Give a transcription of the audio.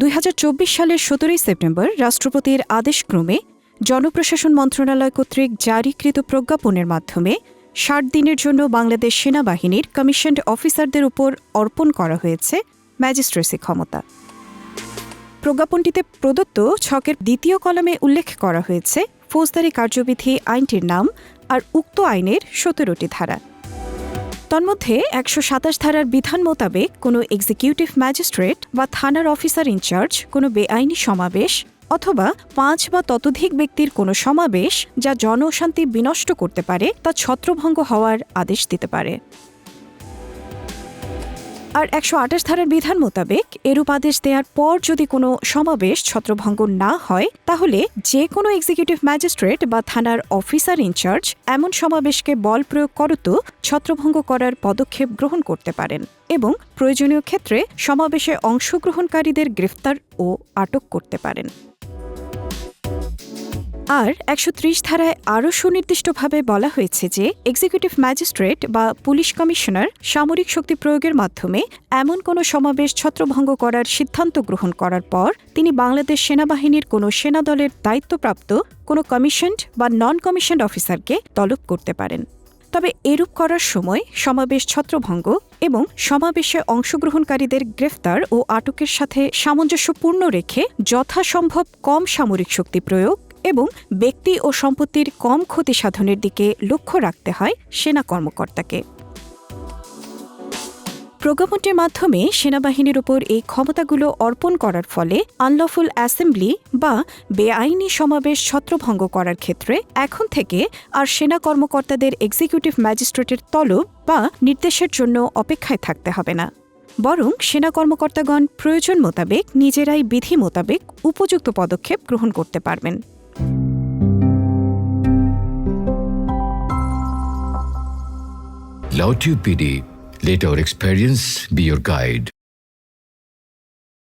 দুই হাজার চব্বিশ সালের সতেরোই সেপ্টেম্বর রাষ্ট্রপতির আদেশক্রমে জনপ্রশাসন মন্ত্রণালয় কর্তৃক জারিকৃত প্রজ্ঞাপনের মাধ্যমে ষাট দিনের জন্য বাংলাদেশ সেনাবাহিনীর কমিশনড অফিসারদের উপর অর্পণ করা হয়েছে ম্যাজিস্ট্রেসি ক্ষমতা। প্রজ্ঞাপনটিতে প্রদত্ত ছকের দ্বিতীয় কলমে উল্লেখ করা হয়েছে, ফৌজদারি কার্যবিধি আইনটির নাম আর উক্ত আইনের সতেরোটি ধারা। তন্মধ্যে, একশো সাতাশ ধারার বিধান মোতাবেক কোনো এক্সিকিউটিভ ম্যাজিস্ট্রেট বা থানার অফিসার ইনচার্জ কোনো বেআইনি সমাবেশ অথবা পাঁচ বা ততোধিক ব্যক্তির কোনো সমাবেশ যা জনশান্তি বিনষ্ট করতে পারে তা ছত্রভঙ্গ হওয়ার আদেশ দিতে পারে। আর একশো আঠাশ ধারার বিধান মোতাবেক এরূপ আদেশ দেওয়ার পর যদি কোনো সমাবেশ ছত্রভঙ্গ না হয়, তাহলে যে কোনো এক্সিকিউটিভ ম্যাজিস্ট্রেট বা থানার অফিসার ইনচার্জ এমন সমাবেশকে বল প্রয়োগ করত, ছত্রভঙ্গ করার পদক্ষেপ গ্রহণ করতে পারেন এবং প্রয়োজনীয় ক্ষেত্রে সমাবেশে অংশগ্রহণকারীদের গ্রেফতার ও আটক করতে পারেন। আর একশো ত্রিশ ধারায় আরও সুনির্দিষ্টভাবে বলা হয়েছে যে এক্সিকিউটিভ ম্যাজিস্ট্রেট বা পুলিশ কমিশনার সামরিক শক্তি প্রয়োগের মাধ্যমে এমন কোনো সমাবেশ ছত্রভঙ্গ করার সিদ্ধান্ত গ্রহণ করার পর তিনি বাংলাদেশ সেনাবাহিনীর কোনো সেনাদলের দায়িত্বপ্রাপ্ত কোনো কমিশনড বা নন কমিশনড অফিসারকে তলব করতে পারেন। তবে এরূপ করার সময় সমাবেশ ছত্রভঙ্গ এবং সমাবেশে অংশগ্রহণকারীদের গ্রেফতার ও আটকের সাথে সামঞ্জস্যপূর্ণ রেখে যথাসম্ভব কম সামরিক শক্তি প্রয়োগ এবং ব্যক্তি ও সম্পত্তির কম ক্ষতি সাধনের দিকে লক্ষ্য রাখতে হয় সেনা কর্মকর্তাকে। প্রজ্ঞাপনটির মাধ্যমে সেনাবাহিনীর উপর এই ক্ষমতাগুলো অর্পণ করার ফলে আনলফুল অ্যাসেম্বলি বা বেআইনি সমাবেশ ছত্রভঙ্গ করার ক্ষেত্রে এখন থেকে আর সেনা কর্মকর্তাদের এক্সিকিউটিভ ম্যাজিস্ট্রেটের তলব বা নির্দেশের জন্য অপেক্ষায় থাকতে হবে না। বরং সেনা কর্মকর্তাগণ প্রয়োজন মোতাবেক নিজেরাই বিধি মোতাবেক উপযুক্ত পদক্ষেপ গ্রহণ করতে পারবেন। Lautube PD, let our experience be your guide.